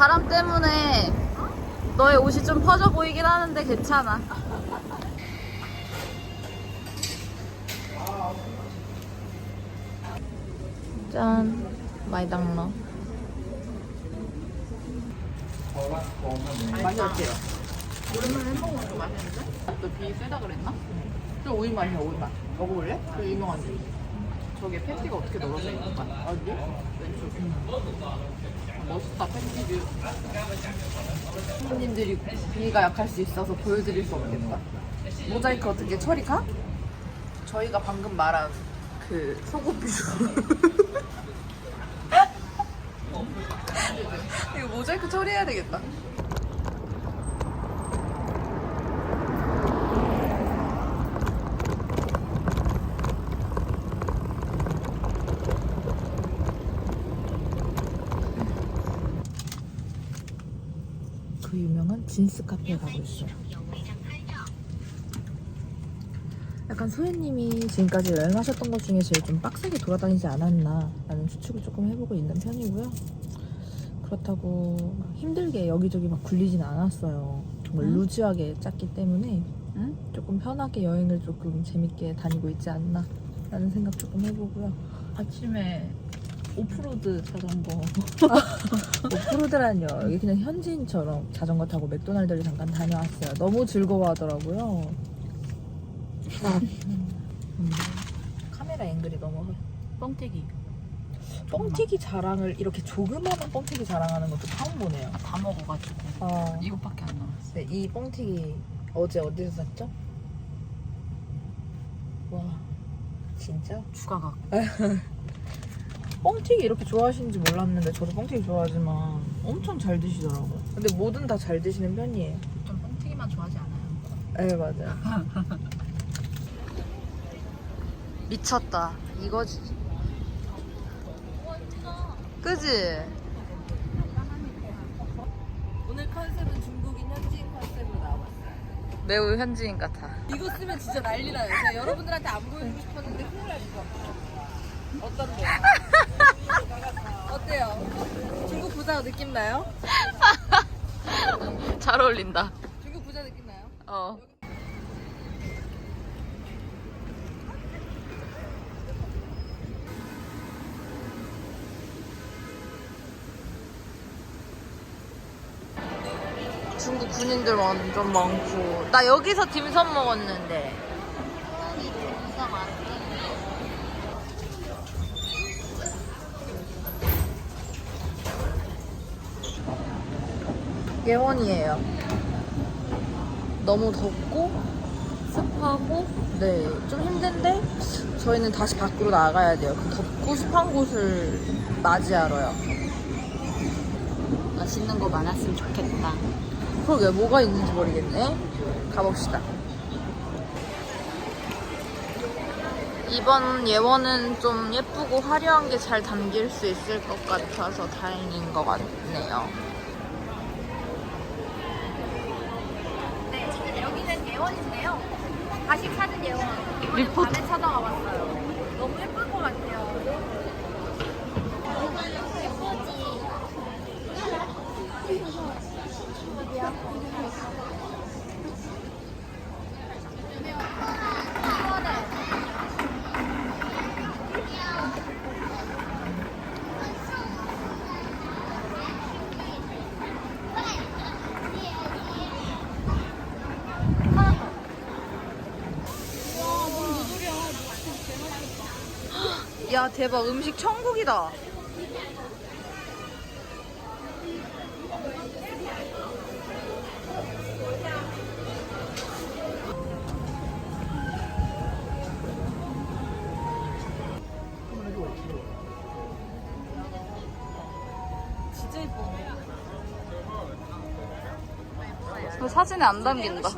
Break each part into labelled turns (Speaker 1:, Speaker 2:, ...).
Speaker 1: 바람 때문에 너의 옷이 좀 퍼져 보이긴 하는데 괜찮아. 짠, 마이당러.
Speaker 2: 맛이 어때요? 오랜만에 먹는 거 맛있는데? 너비 세다 그랬나? 저 오이 맛이야 오이 맛 먹어볼래? 그 유명한 집 저게 패티가 어떻게 널어져 있는 거야? 어디? 왼쪽 멋있다 패티뷰 손님들이 비위가 약할 수 있어서 보여드릴 수 없겠다. 모자이크 어떻게 처리 가? 저희가 방금 말한 그 속옷 뷰 이거 모자이크 처리해야 되겠다
Speaker 3: 그 유명한 진스 카페에 가고 있어요. 약간 소혜님이 지금까지 여행하셨던 것 중에 제일 좀 빡세게 돌아다니지 않았나 라는 추측을 조금 해보고 있는 편이고요. 그렇다고 막 힘들게 여기저기 막 굴리진 않았어요. 정말
Speaker 1: 응?
Speaker 3: 루즈하게 짰기 때문에
Speaker 1: 응?
Speaker 3: 조금 편하게 여행을 조금 재밌게 다니고 있지 않나 라는 생각 조금 해보고요.
Speaker 1: 아침에 오프로드 자전거.
Speaker 3: 오프로드란요. 여기 그냥 현지인처럼 자전거 타고 맥도날드를 잠깐 다녀왔어요. 너무 즐거워하더라고요. 음, 카메라 앵글이 너무
Speaker 1: 뻥튀기.
Speaker 3: 뻥튀기 자랑을 이렇게 조그마한 뻥튀기 자랑하는 것도 처음 보네요.
Speaker 1: 다 먹어가지고.
Speaker 3: 어,
Speaker 1: 이것밖에 안 남았어.
Speaker 3: 네, 이 뻥튀기 어제 어디서 샀죠? 와, 진짜?
Speaker 1: 추가각.
Speaker 3: 뻥튀기 이렇게 좋아하시는지 몰랐는데 저도 뻥튀기 좋아하지만 엄청 잘 드시더라고요. 근데 뭐든 다 잘 드시는 편이에요.
Speaker 1: 좀 뻥튀기만 좋아하지 않아요.
Speaker 3: 네, 맞아요.
Speaker 1: 미쳤다. 이거지. 그지?
Speaker 2: 오늘 컨셉은 중국인 현지인 컨셉으로 나왔어요.
Speaker 1: 매우 현지인 같아.
Speaker 2: 이거 쓰면 진짜 난리 나요. 제가 여러분들한테 안 보여주고 싶었는데 큰일 날 것 같아요. 어떤데? 어때요? 중국 부자 느낌 나요?
Speaker 1: 잘 어울린다.
Speaker 2: 중국 부자 느낌 나요?
Speaker 1: 어. 중국 군인들 완전 많고 나 여기서 딤섬 먹었는데 예원이에요. 너무 덥고 습하고 네 좀 힘든데 저희는 다시 밖으로 나가야 돼요. 그 덥고 습한 곳을 맞이하러요.
Speaker 4: 맛있는 거 많았으면 좋겠다.
Speaker 3: 그러게 뭐가 있는지 모르겠네. 가봅시다.
Speaker 1: 이번 예원은 좀 예쁘고 화려한 게 잘 담길 수 있을 것 같아서 다행인 것 같네요
Speaker 4: 네, 지금 여기는 예원인데요. 다시 찾은 예원.
Speaker 1: 리포트.
Speaker 4: 밤에 찾아가 봤어요. 너무 예쁜 것 같아요.
Speaker 1: 야 대박. 음식 천국이다.
Speaker 2: 진짜
Speaker 1: 사진에 안 담긴다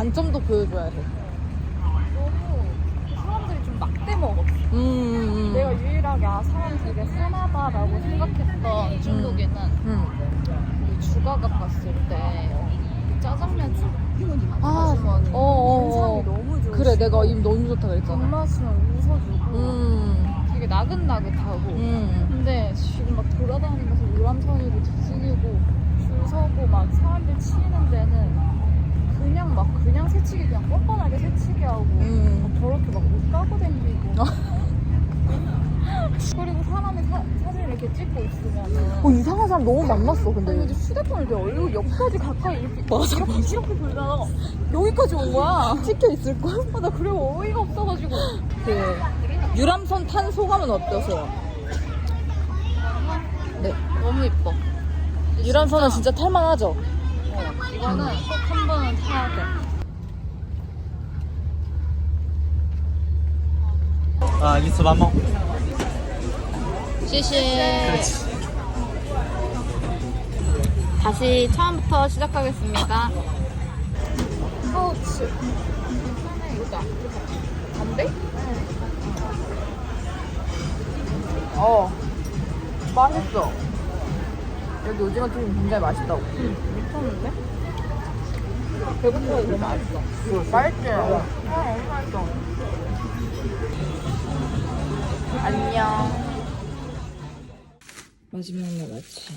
Speaker 3: 단점도 보여줘야 돼.
Speaker 4: 너무 사람들이 좀 막대 먹었어.
Speaker 3: 음, 음.
Speaker 4: 내가 유일하게 아 사람 되게 순하다라고 생각했던 중국에는
Speaker 3: 음.
Speaker 4: 이 주가가 봤을 때 짜장면 주
Speaker 3: 아, 어, 어,
Speaker 4: 인상이
Speaker 3: 어.
Speaker 4: 너무 좋으시고
Speaker 3: 그래, 내가 입 너무 좋다 그랬잖아.
Speaker 4: 돈맛이면 웃어주고
Speaker 3: 음,
Speaker 4: 되게 나긋나긋하고
Speaker 3: 음.
Speaker 4: 근데 지금 막 돌아다니면서 유람선으로 뒤지고 줄 서고 막 사람들 치이는 데는 그냥 막 그냥 새치기 그냥 뻔뻔하게 새치기 하고
Speaker 3: 음.
Speaker 4: 막 저렇게 막 옷 까고 다니고 그리고 사람이 사, 사진을 이렇게 찍고 있으면은
Speaker 3: 어, 이상한 사람 너무 만났어, 근데.
Speaker 4: 근데 휴대폰을 내 얼굴 옆까지 가까이 이렇게
Speaker 3: 맞아,
Speaker 4: 이렇게. 이렇게 돌다가 여기까지 온 거야
Speaker 3: 찍혀 있을 걸?
Speaker 4: 아, 나 그리고 어이가 없어가지고
Speaker 3: 그, 유람선 탄 소감은 어떠세요? 네.
Speaker 4: 너무 이뻐
Speaker 3: 유람선은 진짜 탈만하죠?
Speaker 4: 이거는 꼭 한 번은 타야 돼.
Speaker 5: 아, 니스 마모.
Speaker 4: 시시. 다시 처음부터 시작하겠습니다. 파우치. 이거다. 안
Speaker 3: 어. 맛있어. 여기 오징어 튀김 굉장히 맛있다고. 응.
Speaker 4: 미쳤는데?
Speaker 3: 배고프고 너무 맛있어. 맛있지? 어, 너무 맛있어. 안녕. 마지막 날 아침.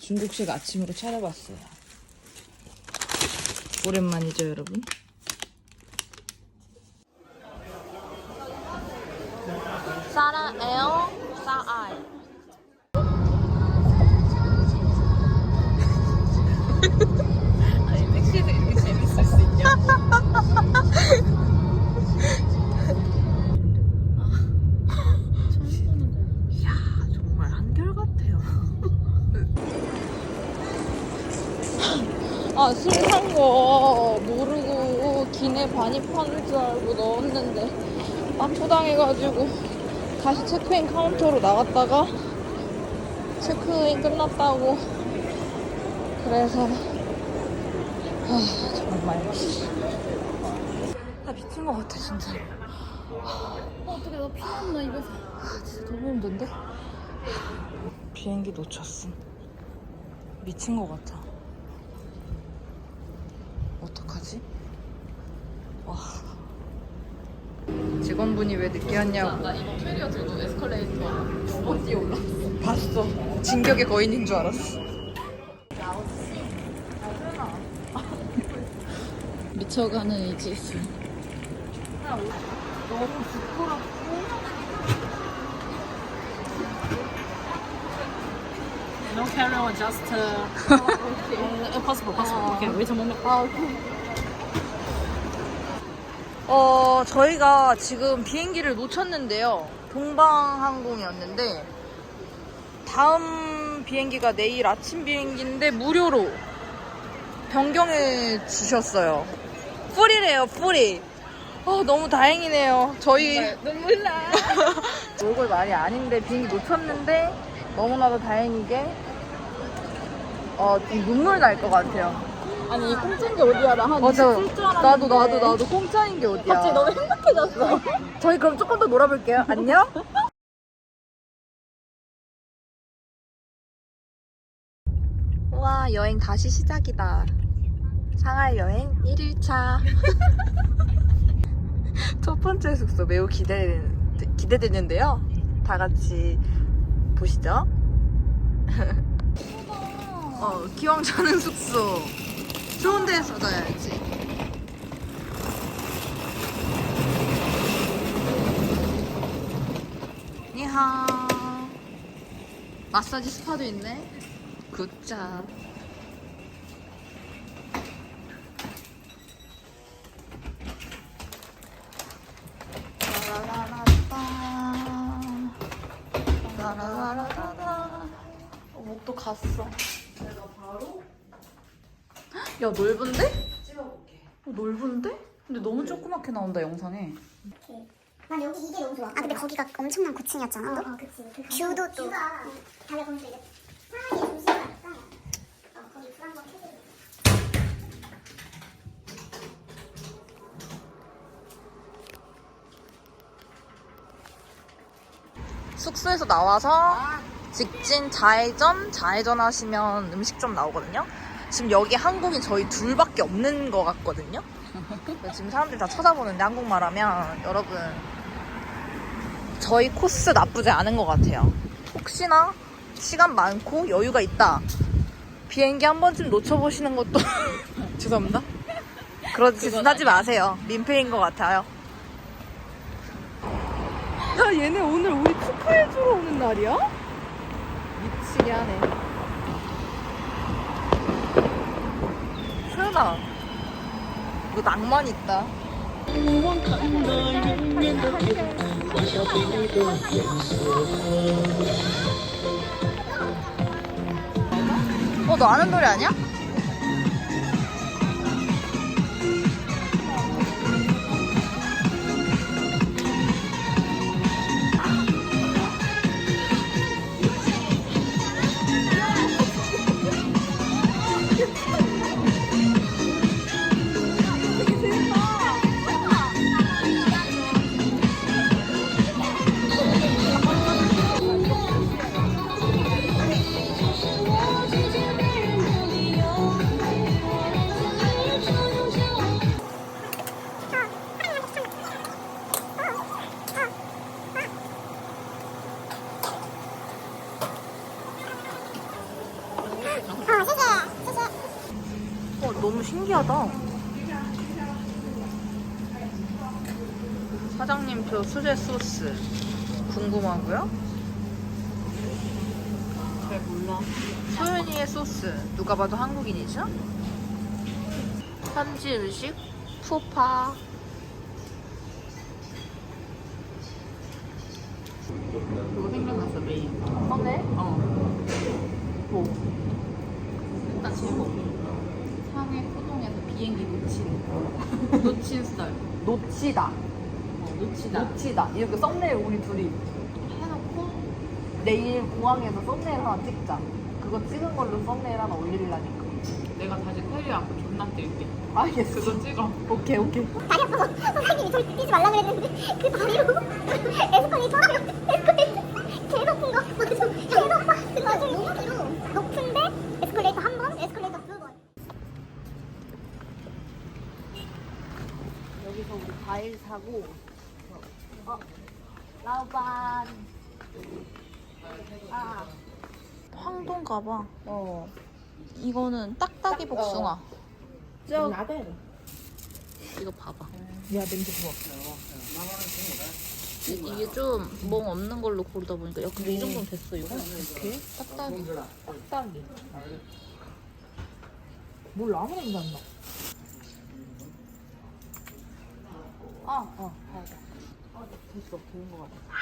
Speaker 3: 중국식 아침으로 차려봤어요. 오랜만이죠, 여러분? 사랑해요, 정말 한결같아요.
Speaker 4: 아, 술 산 거. 모르고 기내 반입하는 줄 알고 넣었는데 납부당해가지고 다시 체크인 카운터로 나갔다가 체크인 끝났다고 그래서 아, 정말 나 미친 것 같아 진짜 어떻게 나 피났나 입에서 아, 진짜 너무 힘든데?
Speaker 3: 비행기 놓쳤음. 미친 것 같아. 어떡하지? 와. 직원분이 왜 늦게 왔냐고.
Speaker 4: 나 이거 캐리어 들고 에스컬레이터 두번 뛰어 올랐어
Speaker 3: 봤어. 진격의 거인인 줄 알았어.
Speaker 4: 미쳐가는 이지수
Speaker 6: No carry on, just uh, uh, possible, possible. Okay, wait a moment.
Speaker 3: 어, 저희가 지금 비행기를 놓쳤는데요. 동방항공이었는데, 다음 비행기가 내일 아침 비행기인데, 무료로 변경해 주셨어요. 풀이래요, 풀이. 어, 너무 다행이네요. 저희. 눈물 나. 얼굴 말이 아닌데, 비행기 놓쳤는데, 너무나도 다행이게, 어, 좀 눈물 날 것 같아요.
Speaker 4: 아니 이 공짜인 게 어디야 나한
Speaker 3: 맞아.
Speaker 4: 20줄 줄 알았는데
Speaker 3: 나도, 나도, 나도 공짜인 게 어디야.
Speaker 4: 갑자기 너무 행복해졌어
Speaker 3: 저희 그럼 조금 더 놀아볼게요. 안녕. 와, 여행 다시 시작이다. 상하이 여행 1일차. 첫 번째 숙소 매우 기대되는, 기대되는데요. 다 같이 보시죠. 어, 기왕 자는 숙소. 좋은 데서 자야지. 니하. 마사지 스파도 있네. 굿잡. 라라라라따. 어, 목도 갔어. 내가 바로. 야 넓은데? 찍어볼게. 어, 넓은데? 근데 너무 조그맣게 나온다 영상에.
Speaker 7: 난 여기 이게 너무 좋아. 아 근데 거기가 엄청난 고층이었잖아. 어, 어 그치. 뷰도 또. 뷰가 거기서 이제 상하이 중심가니까 어, 거기 불 한번 켜줘.
Speaker 3: 숙소에서 나와서 직진 좌회전, 좌회전 하시면 음식점 나오거든요. 지금 여기 한국인 저희 둘밖에 없는 것 같거든요. 지금 사람들이 다 쳐다보는데 한국말 하면 여러분 저희 코스 나쁘지 않은 것 같아요. 혹시나 시간 많고 여유가 있다. 비행기 한 번쯤 놓쳐보시는 것도 죄송합니다. 그런 짓은 하지 마세요. 민폐인 것 같아요. 야 얘네 오늘 우리 축하해 주러 오는 날이야? 미치게 하네. 수연아, 이거 낭만 있다. 어, 너 아는 노래 아니야? 사장님표 수제 소스 궁금하고요.
Speaker 4: 잘 몰라.
Speaker 3: 소연이의 소스 누가 봐도 한국인이죠? 현지 음식 푸파.
Speaker 4: 그거 생각났어, 메인.
Speaker 3: 어, 네?
Speaker 4: 어. 뭐? 일단 제목. 상해 포동에서 비행기 놓친. 놓친 스타일.
Speaker 3: 놓치다.
Speaker 4: 어, 놓치다.
Speaker 3: 놓치다. 이렇게 썸네일 우리 둘이
Speaker 4: 해놓고
Speaker 3: 내일 공항에서 썸네일 하나 찍자. 그거 찍은 걸로 썸네일 하나 올리려니까.
Speaker 4: 내가 다시 테리 앞에 존나 뛸게.
Speaker 3: 알겠어.
Speaker 4: 그거 찍어.
Speaker 3: 오케이, 오케이.
Speaker 7: 다리 아파서 선생님이 저를 뛰지 말라 그랬는데 그 다리로 에스컬레이터 에스
Speaker 3: 황동 가 봐 어 이거는 딱딱이 복숭아 저 나대 이거 봐봐
Speaker 8: 야 냄새 좋아.
Speaker 3: 이- 이게 좀 멍 없는 걸로 고르다 보니까 야 근데 이 정도면 됐어 이거
Speaker 8: 오케이.
Speaker 3: 딱딱이
Speaker 8: 딱딱이. 몰라 아무 냄새 안 나. 아, 어. 어, 같아.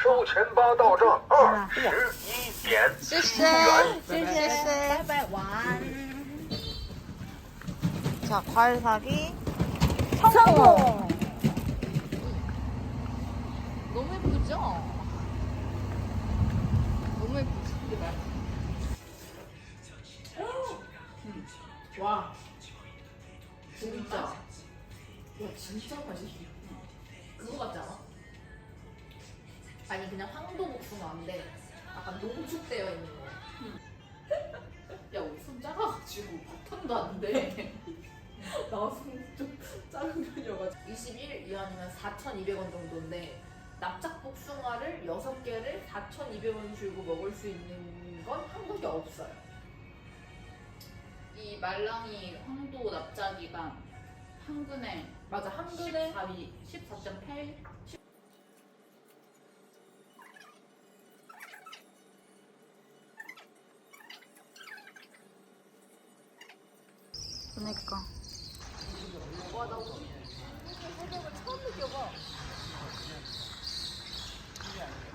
Speaker 9: 收钱包到账二十一点。
Speaker 3: 실세 실세 자 과일 사기 성공 너무
Speaker 4: 작은 편이어가지고. 21 이하면 4,200원 정도인데, 납작 복숭아를 6개를 4,200원 주고 먹을 수 있는 건 한국에 없어요.
Speaker 10: 이 말랑이 황도 납작이가 한 근에
Speaker 4: 맞아, 한 근에
Speaker 10: 14위 14.8
Speaker 3: 그니까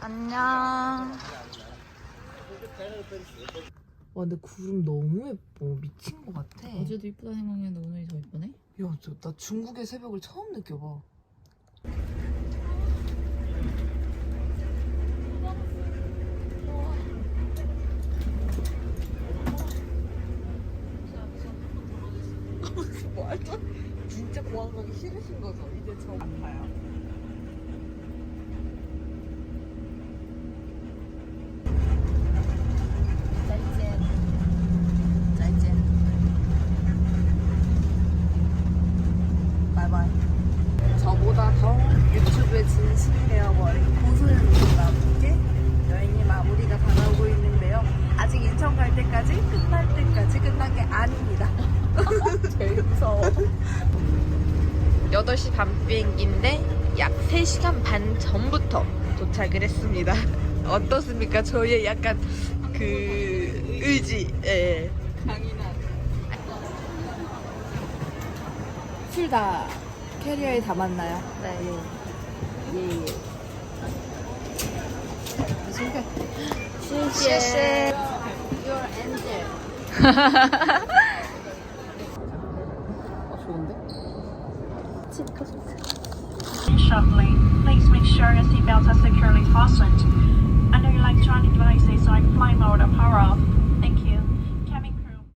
Speaker 3: 안녕
Speaker 8: 와, 근데 구름 너무 예뻐. 미친 거 같아.
Speaker 4: 어제도 이쁘다 생각했는데 오늘이 더 이쁘네?
Speaker 8: 야, 저, 나 중국의 새벽을 처음 느껴봐. 말도 진짜 공항 가기 싫으신 거죠? 이제 저 아파요.
Speaker 3: 8시 반 비행기인데 약 3시간 반 전부터 도착을 했습니다. 어떻습니까? 저희의 약간 그 의지. 예. 술다 캐리어에 담았나요? 네. 예, 예.谢谢.
Speaker 11: shortly. Please make sure your seatbelts are securely fastened your electronic devices in flight mode or power off.